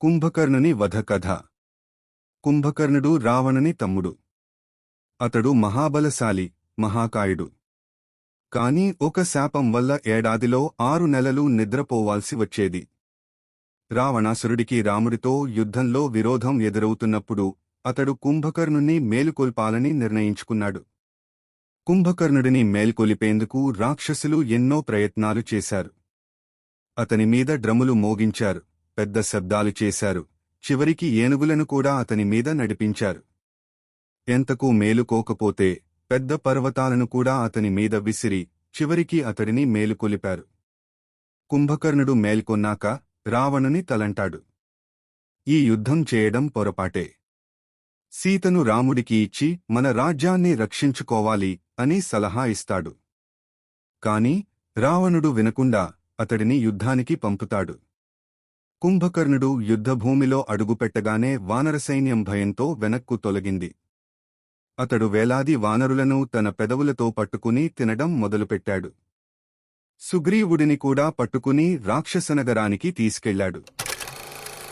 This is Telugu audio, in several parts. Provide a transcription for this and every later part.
కుంభకర్ణుని వధ కథ కుంభకర్ణుడు రావణని తమ్ముడు. అతడు మహాబలశాలి మహాకాయుడు. కాని ఒక శాపం వల్ల ఏడాదిలో ఆరు నెలలు నిద్రపోవాల్సి వచ్చేది. రావణాసురుడికి రాముడితో యుద్ధంలో విరోధం ఎదురవుతున్నప్పుడు అతడు కుంభకర్ణుణ్ణి మేలుకొల్పాలని నిర్ణయించుకున్నాడు. కుంభకర్ణుడిని మేల్కొలిపేందుకు రాక్షసులు ఎన్నో ప్రయత్నాలు చేశారు. అతని మీద డ్రములు మోగించారు. పెద్ద శబ్దాలు చేశారు. చివరికి ఏనుగులను కూడా అతని మీద నడిపించారు. ఎంతకు మేలుకోకపోతే పెద్ద పర్వతాలను కూడా అతని మీద విసిరి చివరికి అతడిని మేలుకొలిపారు. కుంభకర్ణుడు మేల్కొన్నాక రావణుని తలంటాడు. ఈ యుద్ధం చేయడం పొరపాటే. సీతను రాముడికి ఇచ్చి మన రాజ్యాన్ని రక్షించుకోవాలి అని సలహా ఇస్తాడు. కాని రావణుడు వినకుండా అతడిని యుద్ధానికి పంపుతాడు. కుంభకర్ణుడు యుద్ధభూమిలో అడుగుపెట్టగానే వానరసైన్యం భయంతో వెనక్కు తొలగింది. అతడు వేలాది వానరులను తన పెదవులతో పట్టుకుని తినడం మొదలుపెట్టాడు. సుగ్రీవుడిని కూడా పట్టుకుని రాక్షసనగరానికి తీసుకెళ్ళాడు.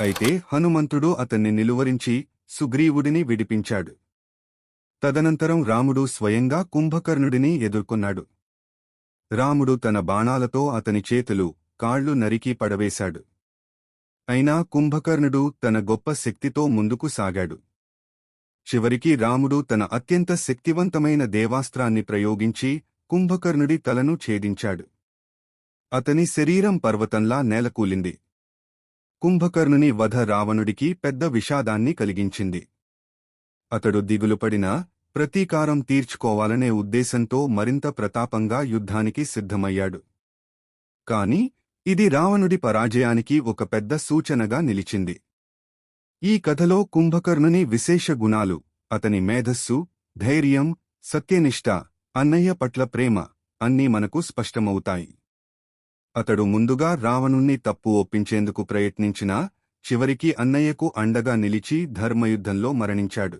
అయితే హనుమంతుడు అతన్ని నిలువరించి సుగ్రీవుడిని విడిపించాడు. తదనంతరం రాముడు స్వయంగా కుంభకర్ణుడిని ఎదుర్కొన్నాడు. రాముడు తన బాణాలతో అతని చేతులు కాళ్ళు నరికి పడవేశాడు. అయినా కుంభకర్ణుడు తన గొప్ప శక్తితో ముందుకు సాగాడు. చివరికి రాముడు తన అత్యంత శక్తివంతమైన దేవాస్త్రాన్ని ప్రయోగించి కుంభకర్ణుడి తలను ఛేదించాడు. అతని శరీరం పర్వతంలా నేలకూలింది. కుంభకర్ణుని వధ రావణుడికి పెద్ద విషాదాన్ని కలిగించింది. అతడు దిగులుపడినా ప్రతీకారం తీర్చుకోవాలనే ఉద్దేశంతో మరింత ప్రతాపంగా యుద్ధానికి సిద్ధమయ్యాడు. కాని ఇది రావణుడి పరాజయానికి ఒక పెద్ద సూచనగా నిలిచింది. ఈ కథలో కుంభకర్ణుని విశేష గుణాలు అతని మేధస్సు ధైర్యం సత్యనిష్ట అన్నయ్య పట్ల ప్రేమ అన్నీ మనకు స్పష్టమవుతాయి. అతడు ముందుగా రావణుణ్ణి తప్పు ఒప్పించేందుకు ప్రయత్నించినా చివరికి అన్నయ్యకు అండగా నిలిచి ధర్మయుద్ధంలో మరణించాడు.